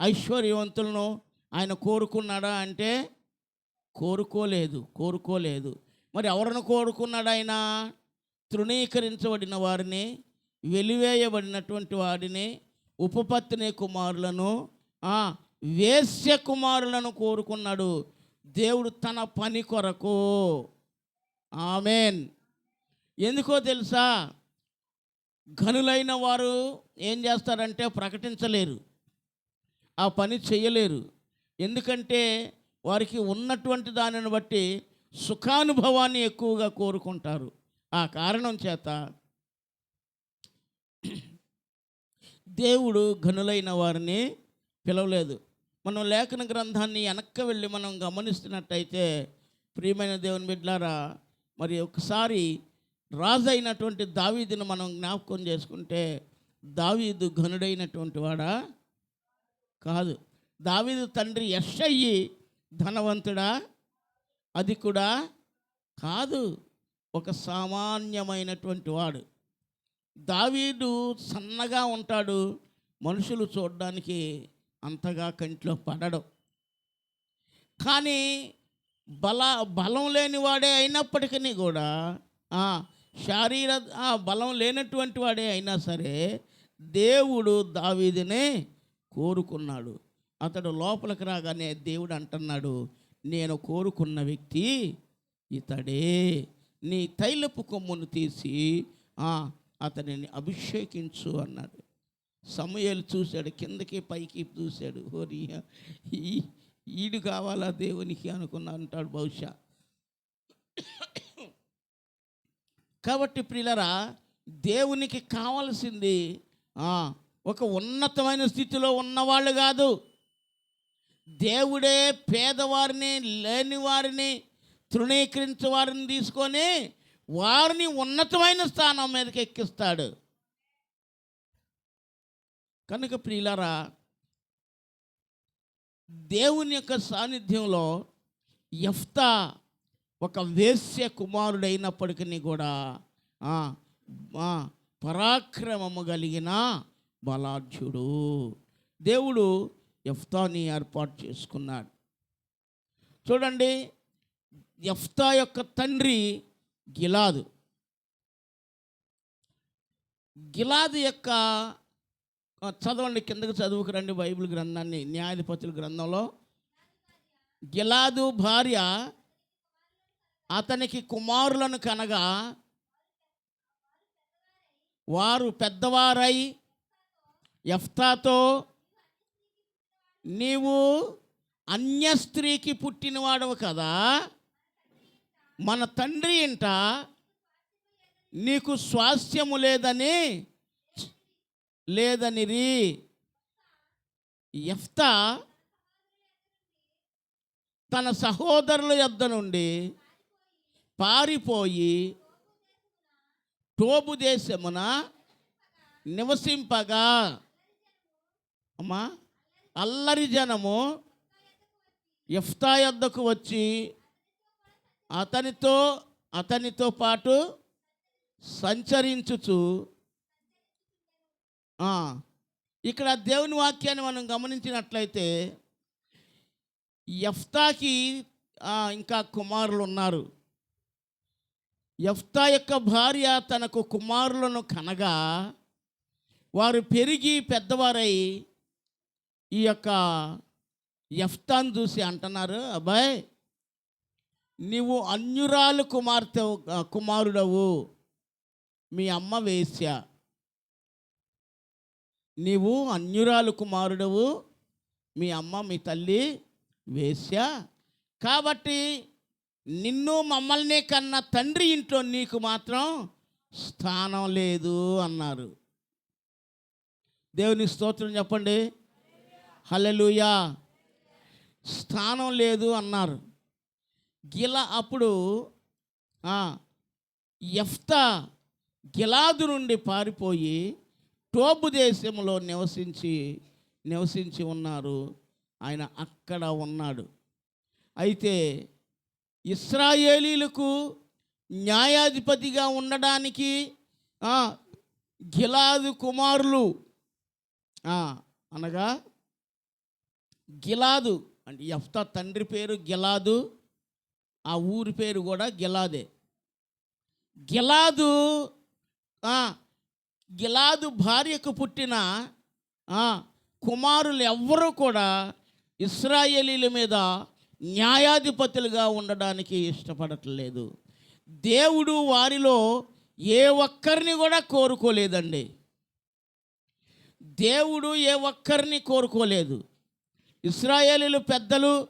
ఐశ్వర్యవంతులను ఆయన కోరుకున్నాడా అంటే కోరుకోలేదు కోరుకోలేదు. మరి ఎవరిని కోరుకున్నాడు ఆయన తృణీకరించబడిన వారిని వెలివేయబడినటువంటి వారిని ఉపపత్ని కుమారులను వేశ్య కుమారులను కోరుకున్నాడు. దేవుడు తన పని కొరకు. ఆమెన్. ఎందుకో తెలుసా? ఘనులైన వారు ఏం చేస్తారంటే ప్రకటించలేరు. ఆ పని చేయలేరు. ఎందుకంటే వారికి ఉన్నటువంటి దానిని బట్టి సుఖానుభవాన్ని ఎక్కువగా కోరుకుంటారు. ఆ కారణం చేత దేవుడు ఘనులైన వారిని పిలవలేదు. మనం లేఖన గ్రంథాన్ని వెనక్కి వెళ్ళి మనం గమనిస్తున్నట్టయితే ప్రియమైన దేవుని బిడ్డారా మరి ఒకసారి రాజు అయినటువంటి దావీదును మనం జ్ఞాపకం చేసుకుంటే దావీదు ఘనుడైనటువంటి వాడా? కాదు. దావీదు తండ్రి యషయ్యి ధనవంతుడా? అది కూడా కాదు. ఒక సామాన్యమైనటువంటి వాడు. దావీదు సన్నగా ఉంటాడు. మనుషులు చూడడానికి అంతగా కంట్లో పడడం. కానీ బల బలం లేని వాడే అయినప్పటికీ కూడా శారీర ఆ, బలం లేనటువంటి వాడే అయినా సరే దేవుడు దావీదినే కోరుకున్నాడు. అతడు లోపలికి రాగానే దేవుడు అంటున్నాడు నేను కోరుకున్న వ్యక్తి ఇతడే. నీ తైలపు కొమ్మును తీసి అతనిని అభిషేకించు అన్నాడు. సమయాలు చూశాడు కిందకి పైకి చూశాడు. హోరి ఈ ఈడు కావాలా దేవునికి? అనుకున్నా అంటాడు బహుశా. కాబట్టి ప్రియులరా దేవునికి కావాల్సింది ఒక ఉన్నతమైన స్థితిలో ఉన్నవాళ్ళు కాదు. దేవుడే పేదవారిని లేని వారిని తృణీకరించే వారిని తీసుకొని వారిని ఉన్నతమైన స్థానం మీదకి ఎక్కిస్తాడు. కనుక ప్రియులరా దేవుని యొక్క సాన్నిధ్యంలో ఎఫ్తా ఒక వేశ్య కుమారుడైనప్పటికీ కూడా పరాక్రమము కలిగిన బలాఢ్యుడు. దేవుడు ఎఫ్తాని ఏర్పాటు చేసుకున్నాడు. చూడండి ఎఫ్తా యొక్క తండ్రి గిలాదు. గిలాదు యొక్క చదవండి కిందకు చదువుకు రండి బైబిల్ గ్రంథాన్ని న్యాయాధిపతుల గ్రంథంలో. గిలాదు భార్య అతనికి కుమారులను కనగా వారు పెద్దవారై ఎఫ్తాతో నీవు అన్య స్త్రీకి పుట్టినవాడవు కదా. మన తండ్రి ఇంట నీకు స్వాస్థ్యము లేదని లేదనిరి. ఎఫ్తా తన సహోదరుల యొద్ద నుండి పారిపోయి టోబు దేశమున నివసింపగా. అమ్మా అల్లరి జనము ఎఫ్తా యొద్దకు వచ్చి అతనితో అతనితో పాటు సంచరించుచు. ఇక్కడ దేవుని వాక్యాన్ని మనం గమనించినట్లయితే ఎఫ్తాకి ఇంకా కుమారులు ఉన్నారు ఎఫ్తా యొక్క భార్య తనకు కుమారులను కనగా వారు పెరిగి పెద్దవారై ఈ యొక్క ఎఫ్తాన్ చూసి అంటున్నారు అబ్బాయ్ నీవు అన్యురాలు కుమార్తె కుమారుడవు. మీ అమ్మ వేశ్య. నీవు అన్యురాలు కుమారుడవు. మీ అమ్మ మీ తల్లి వేశ్య. కాబట్టి నిన్ను మమ్మల్ని కన్న తండ్రి ఇంట్లో నీకు మాత్రం స్థానం లేదు అన్నారు. దేవుని స్తోత్రం చెప్పండి. హలలుయా స్థానం లేదు అన్నారు. గిలా అప్పుడు ఎఫ్తా గిలాదు నుండి పారిపోయి టోబు దేశంలో నివసించి నివసించి ఉన్నారు. ఆయన అక్కడ ఉన్నాడు. అయితే ఇస్రాయేలీలకు న్యాయాధిపతిగా ఉండడానికి గిలాదు కుమారులు అనగా గిలాదు అంటే యఫ్తా తండ్రి పేరు గిలాదు ఆ ఊరి పేరు కూడా గిలాదే. గిలాదు గిలాదు భార్యకు పుట్టిన కుమారులు ఎవ్వరూ కూడా ఇస్రాయేలీల మీద న్యాయాధిపతులుగా ఉండడానికి ఇష్టపడట్లేదు. దేవుడు వారిలో ఏ ఒక్కరిని కూడా కోరుకోలేదండి. దేవుడు ఏ ఒక్కరిని కోరుకోలేదు. ఇస్రాయేలీలు పెద్దలు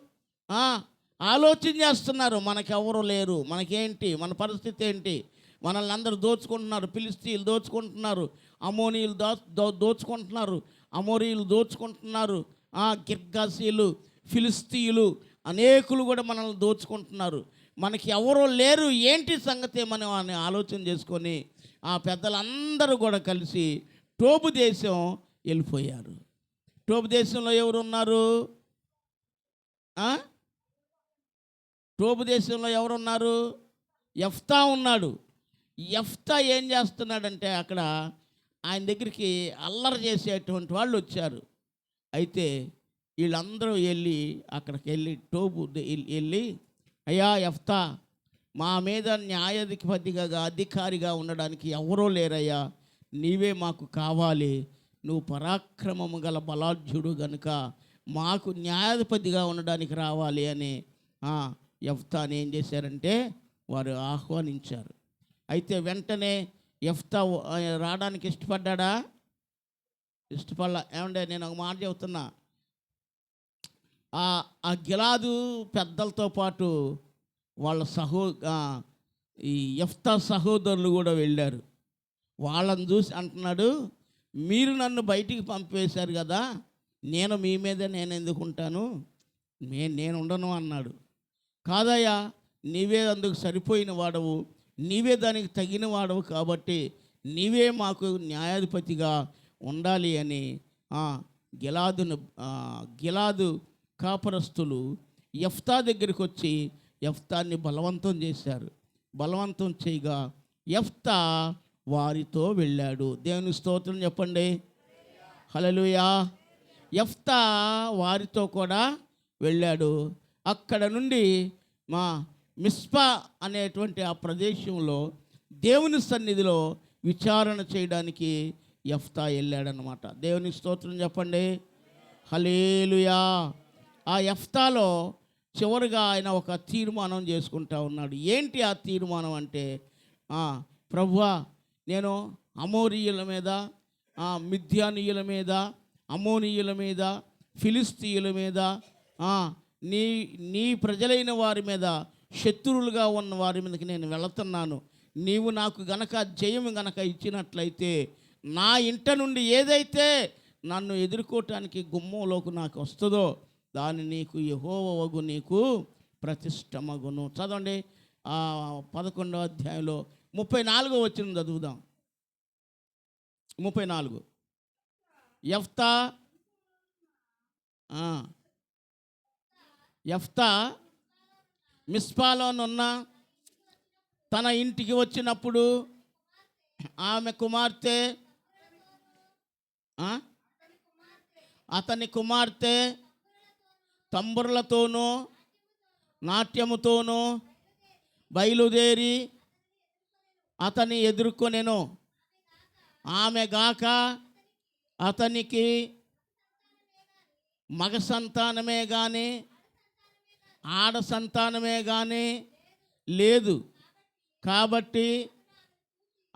ఆలోచన చేస్తున్నారు. మనకెవరు లేరు. మనకేంటి? మన పరిస్థితి ఏంటి? మనల్ని అందరూ దోచుకుంటున్నారు. పిలిస్తీలు దోచుకుంటున్నారు. అమోనీయులు దో దోచుకుంటున్నారు. అమోరీయులు దోచుకుంటున్నారు. గిర్గాసీలు ఫిలిస్తీయులు అనేకులు కూడా మనల్ని దోచుకుంటున్నారు. మనకి ఎవరో లేరు. ఏంటి సంగతి మనం అని ఆలోచన చేసుకొని ఆ పెద్దలందరూ కూడా కలిసి టోబు దేశం వెళ్ళిపోయారు. టోపు దేశంలో ఎవరు ఉన్నారు టోపు దేశంలో ఎవరున్నారు? ఎఫ్తా ఉన్నాడు. ఎఫ్తా ఏం చేస్తున్నాడంటే అక్కడ ఆయన దగ్గరికి అల్లరి చేసేటువంటి వాళ్ళు వచ్చారు. అయితే వీళ్ళందరూ వెళ్ళి అక్కడికి వెళ్ళి టోపు వెళ్ళి- వెళ్ళి అయ్యా ఎఫ్తా మా మీద న్యాయాధిపతిగా అధికారిగా ఉండడానికి ఎవరో లేరయ్యా. నీవే మాకు కావాలి. నువ్వు పరాక్రమము గల బలాఢ్యుడు గనుక మాకు న్యాయాధిపతిగా ఉండడానికి రావాలి అని ఎఫ్తాని ఏం చేశారంటే వారు ఆహ్వానించారు. అయితే వెంటనే ఎఫ్తా రావడానికి ఇష్టపడ్డా ఇష్టపడలా. ఏమంటే నేను ఒక మాట చెబుతున్నా. ఆ ఆ గిలాదు పెద్దలతో పాటు వాళ్ళ సహో ఈ ఎఫ్తా సహోదరులు కూడా వెళ్ళారు. వాళ్ళని చూసి అంటున్నాడు మీరు నన్ను బయటికి పంపేశారు కదా నేను మీ మీద నేను ఎందుకుంటాను నే నేను ఉండను అన్నాడు. కాదయ్యా నీవే అందుకు సరిపోయిన వాడవు నీవే దానికి తగిన వాడవు కాబట్టి నీవే మాకు న్యాయాధిపతిగా ఉండాలి అని గిలాదును గిలాదు కాపరస్తులు ఎఫ్తా దగ్గరికి వచ్చి ఎఫ్తాన్ని బలవంతం చేశారు. బలవంతం చేయగా ఎఫ్తా వారితో వెళ్ళాడు. దేవుని స్తోత్రం చెప్పండి. హలలుయా ఎఫ్తా వారితో కూడా వెళ్ళాడు. అక్కడ నుండి మా మిస్పా అనేటువంటి ఆ ప్రదేశంలో దేవుని సన్నిధిలో విచారణ చేయడానికి ఎఫ్తా వెళ్ళాడనమాట దేవుని స్తోత్రం చెప్పండి. హలేలుయా ఆ ఎఫ్తాలో చివరిగా ఆయన ఒక తీర్మానం చేసుకుంటా ఉన్నాడు. ఏంటి ఆ తీర్మానం అంటే ప్రభువా నేను అమోరియుల మీద మిథ్యానీయుల మీద అమోనీయుల మీద ఫిలిస్తీయుల మీద నీ నీ ప్రజలైన వారి మీద శత్రువులుగా ఉన్న వారి మీదకి నేను వెళుతున్నాను. నీవు నాకు గనక జయము గనక ఇచ్చినట్లయితే నా ఇంట నుండి ఏదైతే నన్ను ఎదుర్కోవటానికి గుమ్మంలోకి నాకు వస్తుందో దాన్ని నీకు యహోవగు నీకు ప్రతిష్టమగును. చదవండి. పదకొండవ అధ్యాయంలో ముప్పై నాలుగో వచ్చిన చదువుదాం. ముప్పై నాలుగు. ఎఫ్తా ఎఫ్తా మిస్పాలోనున్న తన ఇంటికి వచ్చినప్పుడు ఆమె కుమార్తె అతని కుమార్తె తంబుర్లతోనూ నాట్యముతోనూ బయలుదేరి అతన్ని ఎదుర్కొనేను. ఆమె గాక అతనికి మగ సంతానమే కానీ ఆడ సంతానమే కానీ లేదు. కాబట్టి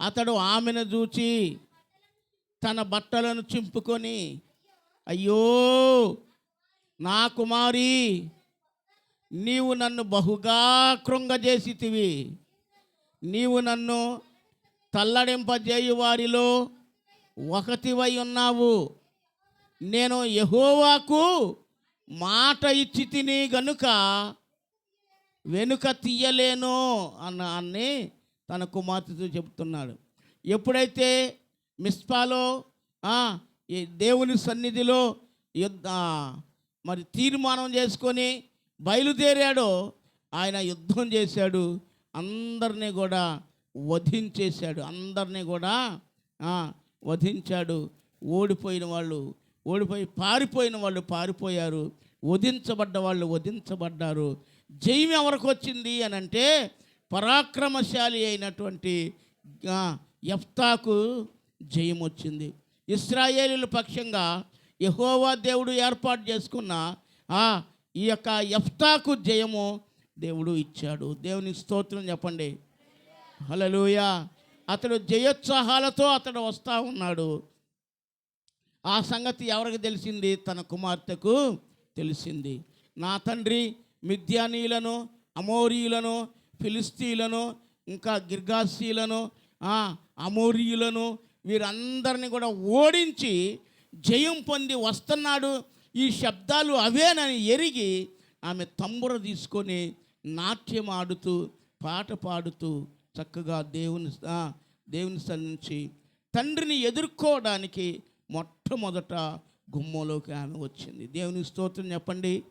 అతడు ఆమెను చూచి తన బట్టలను చింపుకొని అయ్యో నా కుమారి నీవు నన్ను బహుగా కృంగజేసితివి. నీవు నన్ను తల్లడింపజేయు వారిలో ఒకటివై ఉన్నావు. నేను యహోవాకు మాట ఇచ్చి తిని గనుక వెనుక తీయలేను అన్న అన్ని తన కుమార్తెతో చెప్తున్నాడు ఎప్పుడైతే మిస్పాలో దేవుని సన్నిధిలో యుద్ధ మరి తీర్మానం చేసుకొని బయలుదేరాడో ఆయన యుద్ధం చేశాడు. అందరినీ కూడా వధించేశాడు. అందరినీ కూడా వధించాడు. ఓడిపోయిన వాళ్ళు ఓడిపోయి పారిపోయిన వాళ్ళు పారిపోయారు. వధించబడ్డ వాళ్ళు వధించబడ్డారు. జయం ఎవరికి వచ్చింది అని అంటే పరాక్రమశాలి అయినటువంటి ఎఫ్తాకు జయం వచ్చింది. ఇస్రాయేలీల పక్షంగా యహోవా దేవుడు ఏర్పాటు చేసుకున్న ఈ యొక్క ఎఫ్తాకు జయము దేవుడు ఇచ్చాడు. దేవుని స్తోత్రం చెప్పండి. హల్లెలూయా. అతడు జయోత్సాహాలతో అతడు వస్తూ ఉన్నాడు. ఆ సంగతి ఎవరికి తెలిసింది? తన కుమార్తెకు తెలిసింది. నా తండ్రి మిథ్యానీయులను అమోరీయులను ఫిలిస్తీయులను ఇంకా గిర్గాసీలను అమోరీయులను వీరందరిని కూడా ఓడించి జయం పొంది వస్తున్నాడు. ఈ శబ్దాలు అవేనని ఎరిగి ఆమె తంబుర తీసుకొని నాట్యం ఆడుతూ పాట పాడుతూ చక్కగా దేవుని దేవుని సన్నించి తండ్రిని ఎదుర్కోవడానికి మొట్టమొదట గుమ్మలోకి ఆమె వచ్చింది. దేవుని స్తోత్రం చెప్పండి.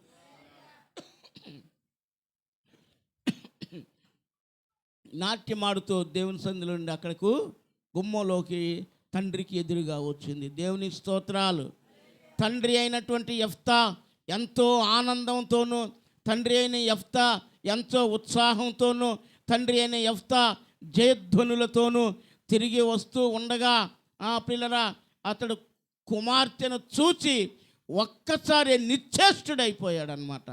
నాట్యం ఆడుతూ దేవుని సందులో నుండి అక్కడకు గుమ్మలోకి తండ్రికి ఎదురుగా వచ్చింది. దేవుని స్తోత్రాలు. తండ్రి అయినటువంటి ఎఫ్తా ఎంతో ఆనందంతోనూ తండ్రి అయిన యఫ్తా ఎంతో ఉత్సాహంతోనూ తండ్రి అయిన యఫ్తా జయధ్వనులతోనూ తిరిగి వస్తూ ఉండగా ఆ పిల్లరా అతడు కుమార్తెను చూచి ఒక్కసారి నిశ్చేష్టుడైపోయాడనమాట.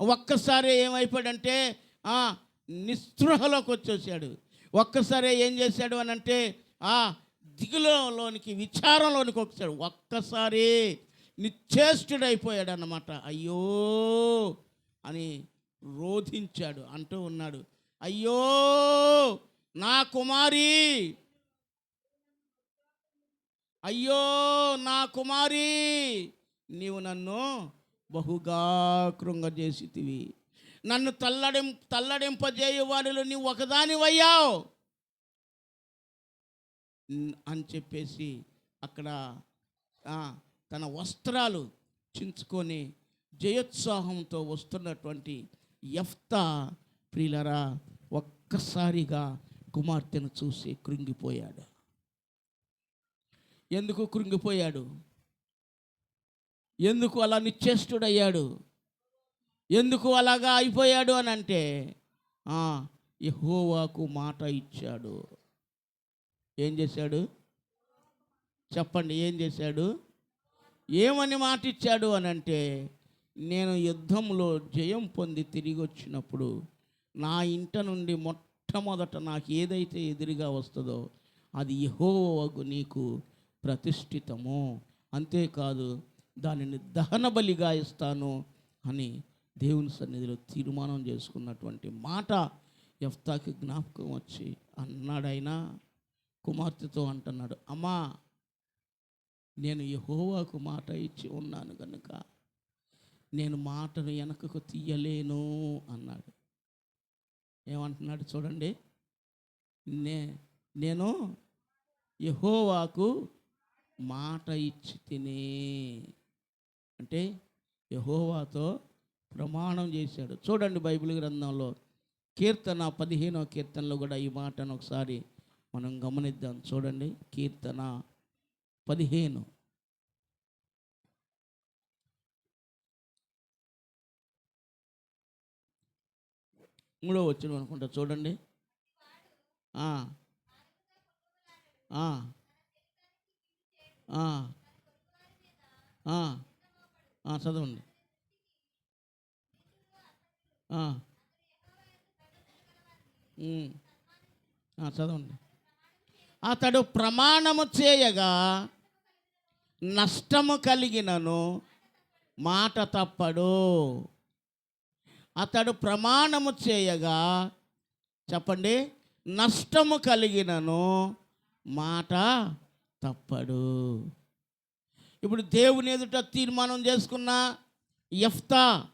ఒక్కసారి ఏమైపోయాడంటే ఆ, నిస్పృహలోకి వచ్చేసాడు ఒక్కసారి ఏం చేశాడు అని అంటే ఆ దిగులోనికి విచారంలోనికి వచ్చాడు. ఒక్కసారి నిశ్చేష్టుడైపోయాడు అన్నమాట అయ్యో అని రోధించాడు అంటూ ఉన్నాడు. అయ్యో నా కుమారి! అయ్యో నా కుమారి! నీవు నన్ను బహుగా కృంగజేసితివి. నన్ను తల్లడిం తల్లడింపజేయు వారిలో నీవు ఒకదానివయ్యావు. అని చెప్పేసి అక్కడ తన వస్త్రాలు చించుకొని జయోత్సాహంతో వస్తున్నటువంటి ఎఫ్తా ప్రియులరా ఒక్కసారిగా కుమార్తెను చూసి కృంగిపోయాడు. ఎందుకు కృంగిపోయాడు? ఎందుకు అలా నిశ్చేష్టుడయ్యాడు? ఎందుకు అలాగా అయిపోయాడు అని అంటే ఆ, మాట ఇచ్చాడు. ఏం చేశాడు? చెప్పండి ఏం చేశాడు? ఏమని మాట ఇచ్చాడు అని అంటే నేను యుద్ధంలో జయం పొంది తిరిగి వచ్చినప్పుడు నా ఇంట నుండి మొట్టమొదట నాకు ఏదైతే ఎదురుగా వస్తుందో అది యహోవగు నీకు ప్రతిష్ఠితము. అంతేకాదు దానిని దహన బలిగా ఇస్తాను అని దేవుని సన్నిధిలో తీర్మానం చేసుకున్నటువంటి మాట ఎఫ్తాకి జ్ఞాపకం వచ్చి అన్నాడైనా కుమార్తెతో అంటున్నాడు అమ్మా నేను యహోవాకు మాట ఇచ్చి ఉన్నాను కనుక నేను మాటను వెనకకు తీయలేను అన్నాడు. ఏమంటున్నాడు చూడండి. నే నేను యహోవాకు మాట ఇచ్చి తినే. అంటే యహోవాతో ప్రమాణం చేశాడు. చూడండి బైబిల్ గ్రంథంలో కీర్తన పదిహేనో కీర్తనలో కూడా ఈ మాటను ఒకసారి మనం గమనిద్దాం. చూడండి. కీర్తన పదిహేను. మూడో వచ్చిన అనుకుంటా చూడండి. చదవండి. చదవండి. అతడు ప్రమాణము చేయగా నష్టము కలిగినను మాట తప్పడు. అతడు ప్రమాణము చేయగా చెప్పండి నష్టము కలిగినను మాట తప్పడు. ఇప్పుడు దేవుని ఎదుట తీర్మానం చేసుకున్న ఎఫ్తా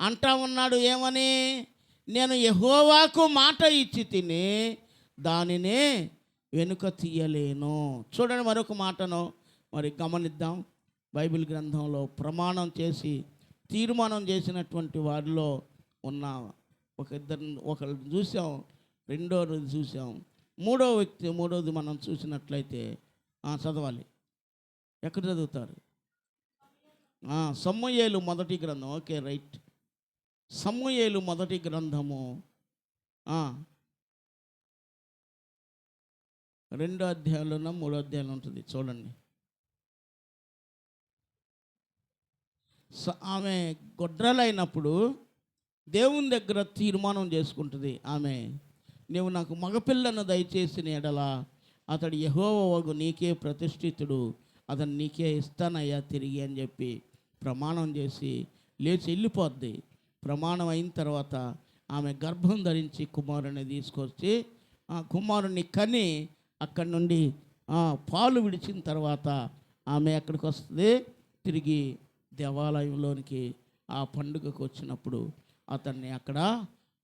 అంటా ఉన్నాడు ఏమని? నేను ఎహోవాకు మాట ఇచ్చి తిని దానినే వెనుక తీయలేను. చూడండి మరొక మాటను. మరి గమనిద్దాం. బైబిల్ గ్రంథంలో ప్రమాణం చేసి తీర్మానం చేసినటువంటి వారిలో ఉన్న ఒక ఇద్దరు ఒకరిని చూసాం రెండోది చూసాం. మూడో వ్యక్తి మూడోది మనం చూసినట్లయితే చదవాలి. ఎక్కడ చదువుతారు? ఆ, మొదటి గ్రంథం. Okay right. సమూయేలు మొదటి గ్రంథము రెండో అధ్యాయంలోనో మూడో అధ్యాయంలో ఉంటుంది. చూడండి. ఆమె గొడ్రలైనప్పుడు దేవుని దగ్గర తీర్మానం చేసుకుంటుంది. ఆమె నువ్వు నాకు మగపిల్లను దయచేసిన ఎడల అతడు యహోవగు నీకే ప్రతిష్ఠితుడు. అతను నీకే ఇస్తానయ్యా తిరిగి అని చెప్పి ప్రమాణం చేసి లేచి వెళ్ళిపోద్ది. ప్రమాణం అయిన తర్వాత ఆమె గర్భం ధరించి కుమారుని తీసుకొచ్చి ఆ కుమారుని కని అక్కడి నుండి పాలు విడిచిన తర్వాత ఆమె ఎక్కడికి వస్తుంది. తిరిగి దేవాలయంలోనికి ఆ పండుగకు వచ్చినప్పుడు అతన్ని అక్కడ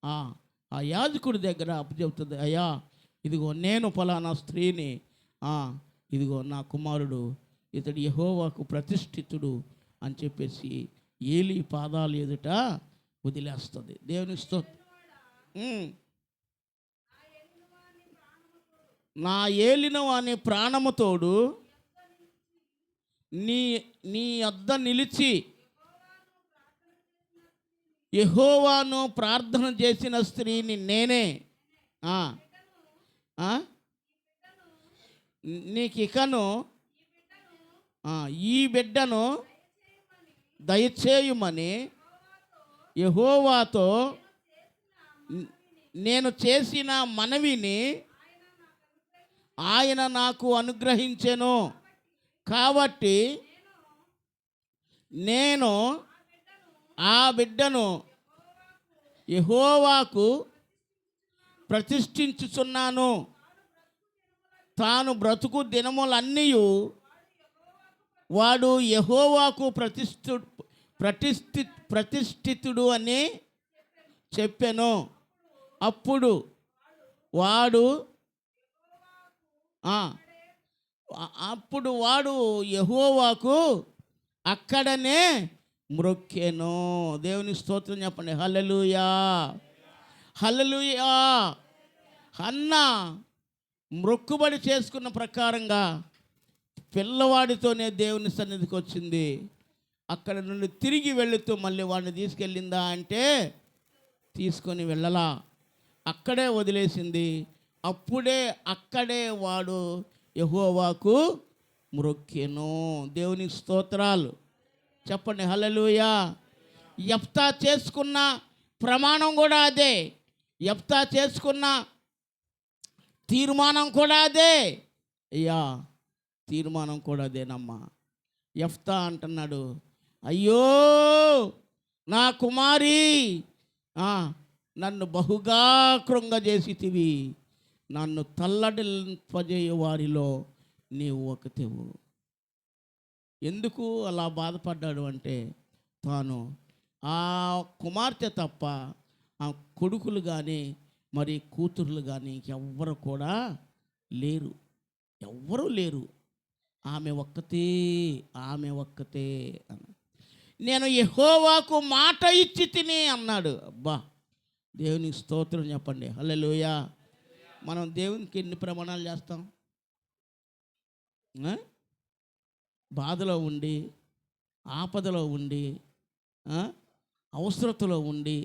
ఆ యాజకుడి దగ్గర అప్పచెబుతుంది అయ్యా ఇదిగో నేను ఫలానా స్త్రీని ఇదిగో నా కుమారుడు ఇతడు యహోవాకు ప్రతిష్ఠితుడు అని చెప్పేసి ఏలి పాదాలు ఎదుట వదిలేస్తుంది. దేవుని స్తో నా ఏలిన వాని ప్రాణముతోడు నీ నీ వద్ద నిలిచి యహోవాను ప్రార్థన చేసిన స్త్రీని నేనే. నీకు ఇకను ఈ బిడ్డను దయచేయుమని యహోవాతో నేను చేసిన మనవిని ఆయన నాకు అనుగ్రహించెను. కాబట్టి నేను ఆ బిడ్డను యహోవాకు ప్రతిష్ఠించుచున్నాను. తాను బ్రతుకు దినములన్నీ వాడు యహోవాకు ప్రతిష్ఠు ప్రతిష్ఠి ప్రతిష్ఠితుడు అని చెప్పాను. అప్పుడు వాడు అప్పుడు వాడు యహోవాకు అక్కడనే మ్రొక్కెను. దేవుని స్తోత్రం చెప్పండి. హలలుయా హలలుయా అన్న మ్రొక్కుబడి చేసుకున్న ప్రకారంగా పిల్లవాడితోనే దేవుని సన్నిధికి వచ్చింది. అక్కడ నుండి తిరిగి వెళుతూ మళ్ళీ వాడిని తీసుకెళ్ళిందా అంటే తీసుకొని వెళ్ళలా. అక్కడే వదిలేసింది. అప్పుడే అక్కడే వాడు యహోవాకు మ్రొక్కెను. దేవుని స్తోత్రాలు. చెప్పండి హలలుయా ఎప్తా చేసుకున్న ప్రమాణం కూడా అదే. ఎప్తా చేసుకున్న తీర్మానం కూడా అదే. అయ్యా తీర్మానం కూడా అదేనమ్మా. ఎఫ్తా అంటున్నాడు అయ్యో నా కుమారి నన్ను బహుగా కృంగజేసితివి. నన్ను తల్లడిల్పజేయు వారిలో నీవు ఒకతివు ఎందుకు అలా బాధపడ్డాడు అంటే తాను ఆ కుమార్తె తప్ప ఆ కొడుకులు కానీ మరి కూతుర్లు కానీ ఎవ్వరు కూడా లేరు. ఎవ్వరూ లేరు. ఆమె ఒక్కతే ఆమె ఒక్కతే అని నేను ఎహోవాకు మాట ఇచ్చి తిని అన్నాడు. అబ్బా దేవునికి స్తోత్రం చెప్పండి. హల్లెలూయా. మనం దేవునికి ఎన్ని ప్రమాణాలు చేస్తాం? బాధలో ఉండి ఆపదలో ఉండి అవసరతలో ఉండి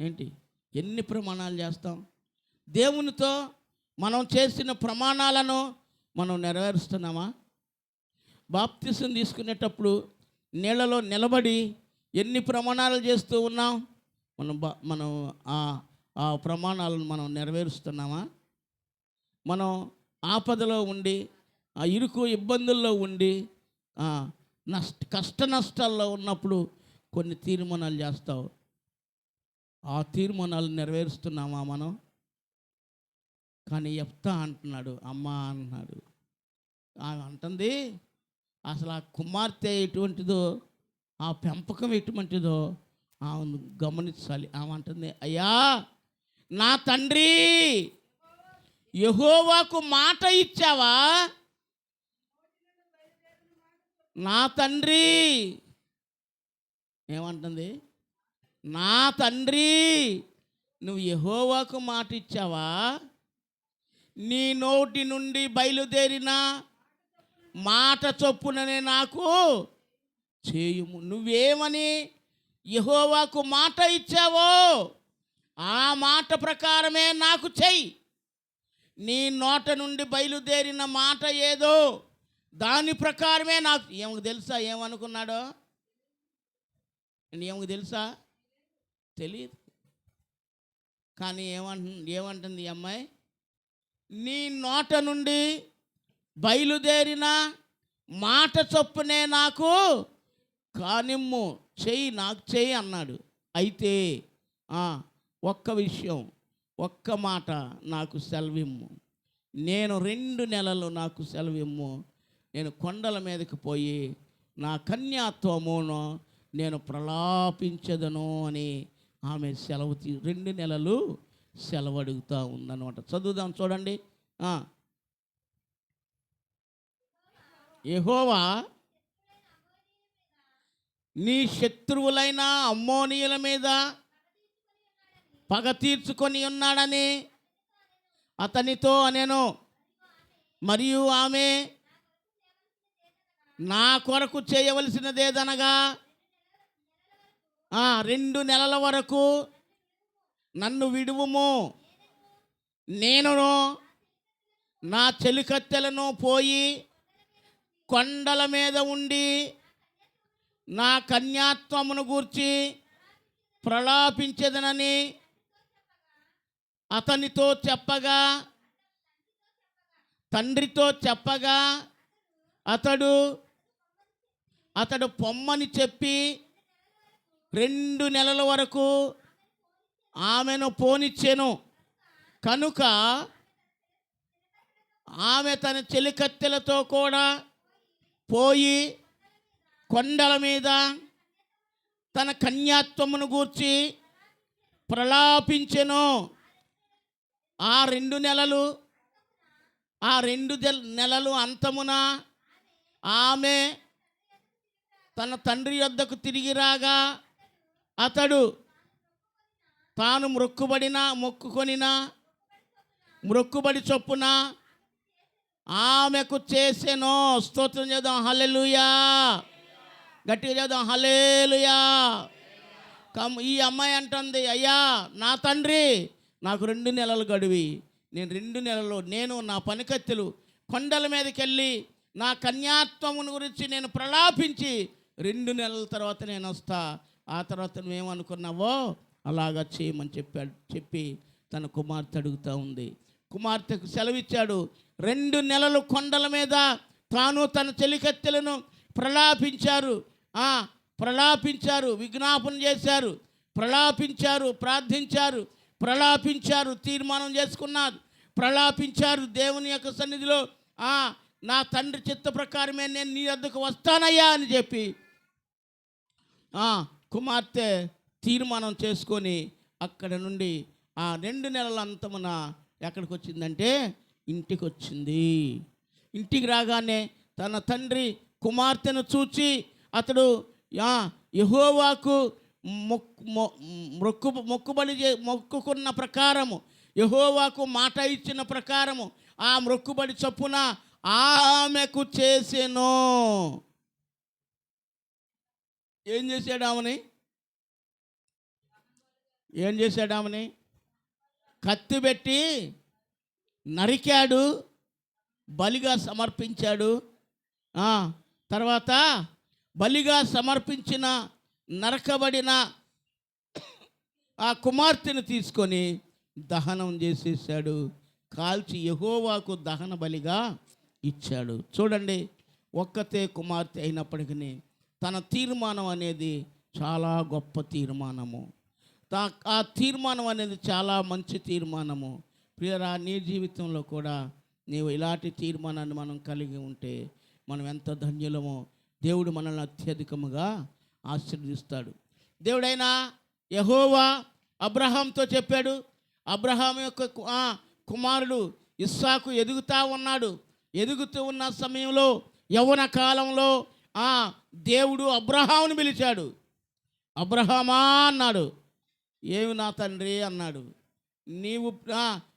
ఏంటి? ఎన్ని ప్రమాణాలు చేస్తాం? దేవునితో మనం చేసిన ప్రమాణాలను మనం నెరవేరుస్తున్నామా? బాప్తిసం తీసుకునేటప్పుడు నీళ్ళలో నిలబడి ఎన్ని ప్రమాణాలు చేస్తూ ఉన్నాం? మనం బా మనం ఆ ఆ ప్రమాణాలను మనం నెరవేరుస్తున్నామా? మనం ఆపదలో ఉండి ఆ ఇరుకు ఇబ్బందుల్లో ఉండి నష్ట కష్ట నష్టాల్లో ఉన్నప్పుడు కొన్ని తీర్మానాలు చేస్తావు. ఆ తీర్మానాలు నెరవేరుస్తున్నామా మనం? కానీ చెప్తా అంటున్నాడు అమ్మా అంటున్నాడు ఆమె అంటుంది అసలు ఆ కుమార్తె ఎటువంటిదో ఆ పెంపకం ఎటువంటిదో ఆమెను గమనించాలి. ఆమె అంటుంది అయ్యా నా తండ్రి యహోవాకు మాట ఇచ్చావా? నా తండ్రి. ఏమంటుంది? నా తండ్రి నువ్వు యహోవాకు మాట ఇచ్చావా? నీ నోటి నుండి బయలుదేరిన మాట చొప్పుననే నాకు చేయుము. నువ్వేమని యహోవాకు మాట ఇచ్చావో? ఆ మాట ప్రకారమే నాకు చెయ్యి. నీ నోట నుండి బయలుదేరిన మాట ఏదో దాని ప్రకారమే నాకు ఏమకు తెలుసా? ఏమనుకున్నాడో? ఏమకు తెలుసా? తెలియదు కానీ ఏమంట ఏమంటుంది ఈ అమ్మాయి? నీ నోట నుండి బయలుదేరిన మాట చొప్పునే నాకు కానిమ్ము. చెయ్యి నాకు చెయ్యి అన్నాడు. అయితే ఆ, ఒక్క విషయం ఒక్క మాట నాకు సెలవిమ్ము. నేను రెండు నెలలు నాకు సెలవిమ్ము. నేను కొండల మీదకి పోయి నా కన్యాత్వమును నేను ప్రలాపించదను అని ఆమె సెలవు తీ రెండు నెలలు సెలవు అడుగుతూ ఉందన్నమాట. చదువుదాం చూడండి. యహోవా నీ శత్రువులైన అమ్మోనియుల మీద పగ తీర్చుకొని ఉన్నాడని అతనితో అనేను మరియు ఆమె నా కొరకు చేయవలసినదేదనగా ఆ, రెండు నెలల వరకు నన్ను విడువుము. నేను నా చెలికత్తెలను పోయి కొండల మీద ఉండి నా కన్యాత్వమును గూర్చి ప్రలాపించదనని అతనితో చెప్పగా తండ్రితో చెప్పగా అతడు అతడు పొమ్మని చెప్పి రెండు నెలల వరకు ఆమెను పోనిచ్చాను. కనుక ఆమె తన చెలికత్తెలతో కూడా పోయి కొండల మీద తన కన్యాత్వమును గూర్చి ప్రలాపించెను. ఆ రెండు నెలలు ఆ రెండు నెలలు అంతమున ఆమె తన తండ్రి యొద్దకు తిరిగి రాగా అతడు తాను మొక్కుబడిన మొక్కుకొనిన మొక్కుబడి చొప్పున ఆమెకు చేసెనో స్తోత్రం చేద్దాం. హలెలుయా గట్టిగా చేద్దాం. హలేలుయా కమ్ ఈ అమ్మాయి అంటుంది అయ్యా నా తండ్రి నాకు రెండు నెలలు గడివి. నేను రెండు నెలలు నేను నా పనికత్తెలు కొండల మీదకి వెళ్ళి నా కన్యాత్వమును గురించి నేను ప్రలాపించి రెండు నెలల తర్వాత నేను వస్తా ఆ తర్వాత నువ్వేమనుకున్నావో అలాగా చేయమని చెప్పాడు చెప్పి తన కుమార్తె అడుగుతూ ఉంది. కుమార్తెకు సెలవిచ్చాడు రెండు నెలలు కొండల మీద తాను తన చెలికత్తెలను ప్రలాపించారు. ప్రలాపించారు విజ్ఞాపన చేశారు ప్రలాపించారు ప్రార్థించారు. ప్రలాపించారు తీర్మానం చేసుకున్నారు. ప్రలాపించారు దేవుని యొక్క సన్నిధిలో. నా తండ్రి చిత్త ప్రకారమే నేను నీ వద్దకు వస్తానయ్యా అని చెప్పి కుమార్తె తీర్మానం చేసుకొని అక్కడ నుండి ఆ రెండు నెలల అంతమున ఎక్కడికి వచ్చిందంటే ఇంటికి వచ్చింది. ఇంటికి రాగానే తన తండ్రి కుమార్తెను చూచి అతడు యహోవాకు మొక్కు మొ- మొక్కు మొక్కుబడి చే మొక్కుకున్న ప్రకారము యహోవాకు మాట ఇచ్చిన ప్రకారము ఆ మొక్కుబడి చొప్పున ఆమెకు చేసెను. ఏం చేశాడు ఆమెని? ఏం చేశాడు ఆమెని? కత్తి పెట్టి నరికాడు బలిగా సమర్పించాడు. తర్వాత బలిగా సమర్పించిన నరకబడిన ఆ కుమార్తెను తీసుకొని దహనం చేసేసాడు కాల్చి యహోవాకు దహన బలిగా ఇచ్చాడు. చూడండి ఒక్కతే కుమార్తె అయినప్పటికీ తన తీర్మానం అనేది చాలా గొప్ప తీర్మానము. తా- ఆ తీర్మానం అనేది చాలా మంచి తీర్మానము. ప్రియరా నీ జీవితంలో కూడా నీవు ఇలాంటి తీర్మానాన్ని మనం కలిగి ఉంటే మనం ఎంత ధన్యులమో. దేవుడు మనల్ని అత్యధికముగా ఆశీర్వదిస్తాడు. దేవుడైనా యహోవా అబ్రహాంతో చెప్పాడు అబ్రహాం యొక్క కుమారుడు ఇస్సాకు ఎదుగుతా ఉన్నాడు. ఎదుగుతూ ఉన్న సమయంలో యవన కాలంలో ఆ దేవుడు అబ్రహాంను పిలిచాడు. అబ్రహామా అన్నాడు. ఏమి నా తండ్రి అన్నాడు. నీవు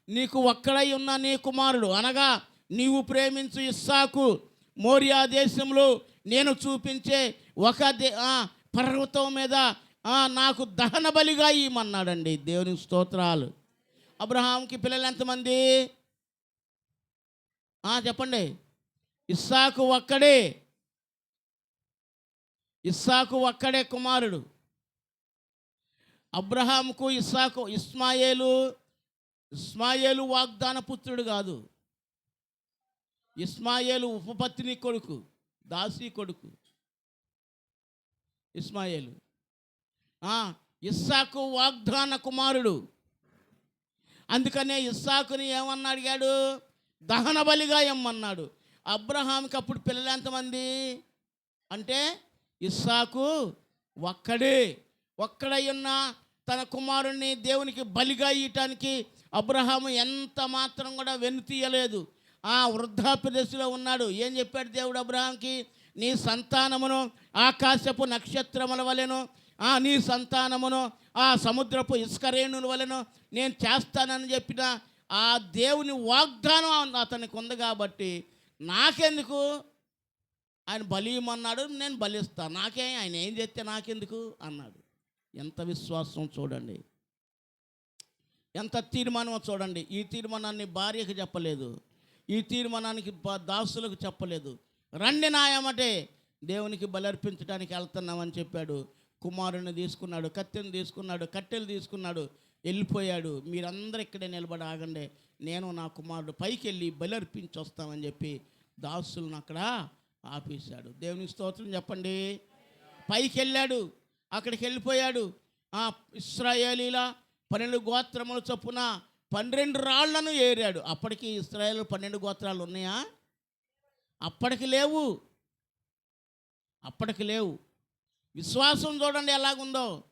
నీకు ఒక్కడై ఉన్న నీ కుమారుడు అనగా నీవు ప్రేమించు ఇస్సాకు మోరియా దేశంలో నేను చూపించే ఒక దే ఆ, పర్వతం మీద నాకు దహన బలిగా ఇమ్మన్నాడండి దేవుని స్తోత్రాలు. అబ్రహాంకి పిల్లలు ఎంతమంది? చెప్పండి. ఇస్సాకు ఒక్కడే. ఇస్సాకు ఒక్కడే కుమారుడు. అబ్రహాంకు ఇస్సాకు ఇస్మాయేలు ఇస్మాయేలు వాగ్దాన పుత్రుడు కాదు. ఇస్మాయేలు ఉపపత్ని కొడుకు దాసి కొడుకు. ఇస్మాయేలు. ఇస్సాకు వాగ్దాన కుమారుడు. అందుకనే ఇస్సాకుని ఏమన్నా అడిగాడు? దహన బలిగా ఇమ్మన్నాడు. అబ్రహాంకి అప్పుడు పిల్లలు ఎంతమంది? అంటే ఇస్సాకు ఒక్కడే. ఒక్కడై ఉన్న తన కుమారుణ్ణి దేవునికి బలిగా ఇయటానికి అబ్రహాము ఎంత మాత్రం కూడా వెనుతీయలేదు ఆ వృద్ధాప్య దశలో ఉన్నాడు. ఏం చెప్పాడు దేవుడు అబ్రహాంకి నీ సంతానమును ఆకాశపు నక్షత్రముల వలెను ఆ నీ సంతానమును ఆ సముద్రపు ఇసుకరేణుల వలెను నేను చేస్తానని చెప్పిన ఆ దేవుని వాగ్దానం అతనికి ఉంది కాబట్టి నాకెందుకు? ఆయన బలియమన్నాడు నేను బలిస్తాను నాకే ఆయన ఏం చేస్తే నాకెందుకు? అన్నాడు. ఎంత విశ్వాసం చూడండి. ఎంత తీర్మానం చూడండి. ఈ తీర్మానాన్ని భార్యకు చెప్పలేదు. ఈ తీర్మానానికి దాసులకు చెప్పలేదు. రండి నాయమటే దేవునికి బలర్పించడానికి వెళ్తున్నామని చెప్పాడు. కుమారుని తీసుకున్నాడు కత్తెని తీసుకున్నాడు కట్టెలు తీసుకున్నాడు వెళ్ళిపోయాడు. మీరందరూ ఇక్కడే నిలబడి ఆగండి. నేను నా కుమారుడు పైకి వెళ్ళి బలర్పించి వస్తామని చెప్పి దాసులను అక్కడ ఆపేశాడు. దేవుని స్తోత్రం చెప్పండి. పైకి వెళ్ళాడు అక్కడికి వెళ్ళిపోయాడు. ఆ ఇస్రాయేలీల పన్నెండు గోత్రముల చొప్పున పన్నెండు రాళ్ళను ఏరాడు. అప్పటికి ఇస్రాయేల్ పన్నెండు గోత్రాలు ఉన్నాయా? అప్పటికి లేవు. అప్పటికి లేవు. విశ్వాసం చూడండి ఎలాగుందో.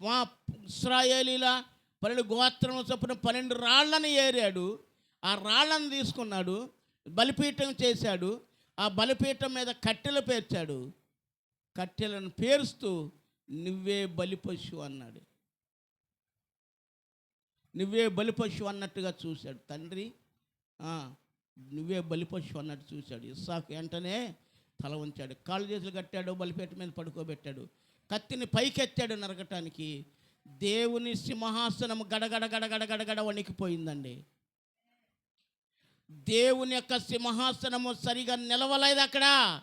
మా ఇస్రాయేలీల పన్నెండు గోత్రం చొప్పున పన్నెండు రాళ్ళను ఏరాడు. ఆ రాళ్ళను తీసుకున్నాడు. బలిపీఠం చేశాడు. ఆ బలిపీఠం మీద కట్టెలు పేర్చాడు. కట్టెలను పేరుస్తూ నువ్వే బలిపశు అన్నాడు. నువ్వే బలిపశు అన్నట్టుగా చూశాడు. తండ్రి నువ్వే బలిపశు అన్నట్టు చూశాడు. ఇస్సాకు వెంటనే తల ఉంచాడు కాళ్ళు చేతులు కట్టాడు బలిపేట మీద పడుకోబెట్టాడు. కత్తిని పైకెత్తాడు నరకటానికి. దేవుని సింహాసనం గడగడ గడగడ గడగడ వణికిపోయిందండి. దేవుని యొక్క సింహాసనము సరిగా నిలవలేదు అక్కడ.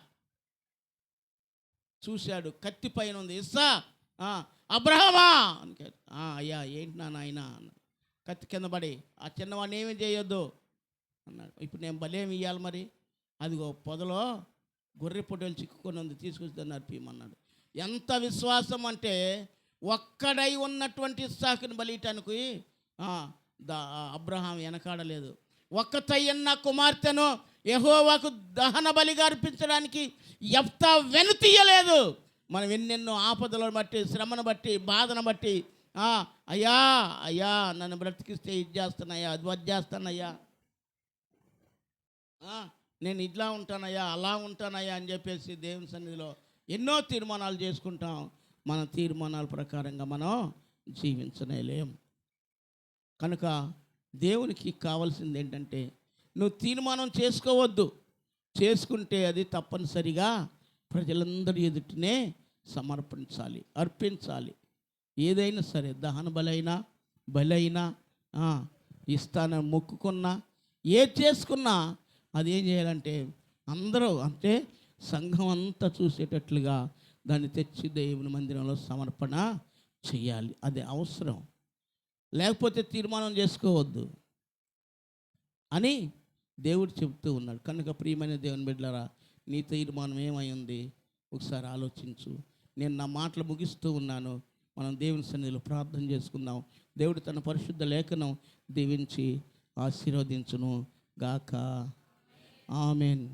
చూశాడు కత్తి పైన ఉంది. ఇస్సా అబ్రహమా? అని అయ్యా ఏంటి నా నాయన కత్తి కింద పడి ఆ చిన్నవాడిని ఏమి చేయొద్దు. అన్నాడు. ఇప్పుడు నేను బలేం ఇవ్వాలి మరి. అదిగో పొదలో గొర్రె పొట్టేలు చిక్కుకొని ఉంది తీసుకొచ్చి నడిపిమన్నాడు ఎంత విశ్వాసం అంటే ఒక్కడై ఉన్నటువంటి ఇస్సాకుని బలియటానికి దా అబ్రహాం వెనకాడలేదు. ఒక్కతయ్యన్న కుమార్తెను యహోవాకు దహన బలిగా అర్పించడానికి ఎఫ్తా వెనుతీయలేదు. మనం ఎన్నెన్నో ఆపదలను బట్టి శ్రమను బట్టి బాధను బట్టి అయ్యా అయ్యా నన్ను బ్రతికిస్తే ఇది చేస్తానయ్యా అది అది చేస్తానయ్యా నేను ఇట్లా ఉంటానయ్యా అలా ఉంటానయ్యా అని చెప్పేసి దేవుని సన్నిధిలో ఎన్నో తీర్మానాలు చేసుకుంటాం. మన తీర్మానాల ప్రకారంగా మనం జీవించనేలేం కనుక దేవునికి కావాల్సింది ఏంటంటే నువ్వు తీర్మానం చేసుకోవద్దు. చేసుకుంటే అది తప్పనిసరిగా ప్రజలందరి ఎదుటినే సమర్పించాలి అర్పించాలి. ఏదైనా సరే దహన బలైనా బలైనా ఇస్తానని మొక్కుకున్నా ఏది చేసుకున్నా అది ఏం చేయాలంటే అందరూ అంటే సంఘం అంతా చూసేటట్లుగా దాన్ని తెచ్చి దేవుని మందిరంలో సమర్పణ చేయాలి. అది అవసరం. లేకపోతే తీర్మానం చేసుకోవద్దు. అని దేవుడు చెబుతూ ఉన్నాడు. కనుక ప్రియమైన దేవుని బిడ్డలారా నీ తీర్మానం ఏమై ఉంది? ఒకసారి ఆలోచించు. నేను నా మాటలు ముగిస్తూ ఉన్నాను. మనం దేవుని సన్నిధిలో ప్రార్థన చేసుకుందాం. దేవుడు తన పరిశుద్ధ లేఖనం దీవించి ఆశీర్వదించును గాక. ఆమెన్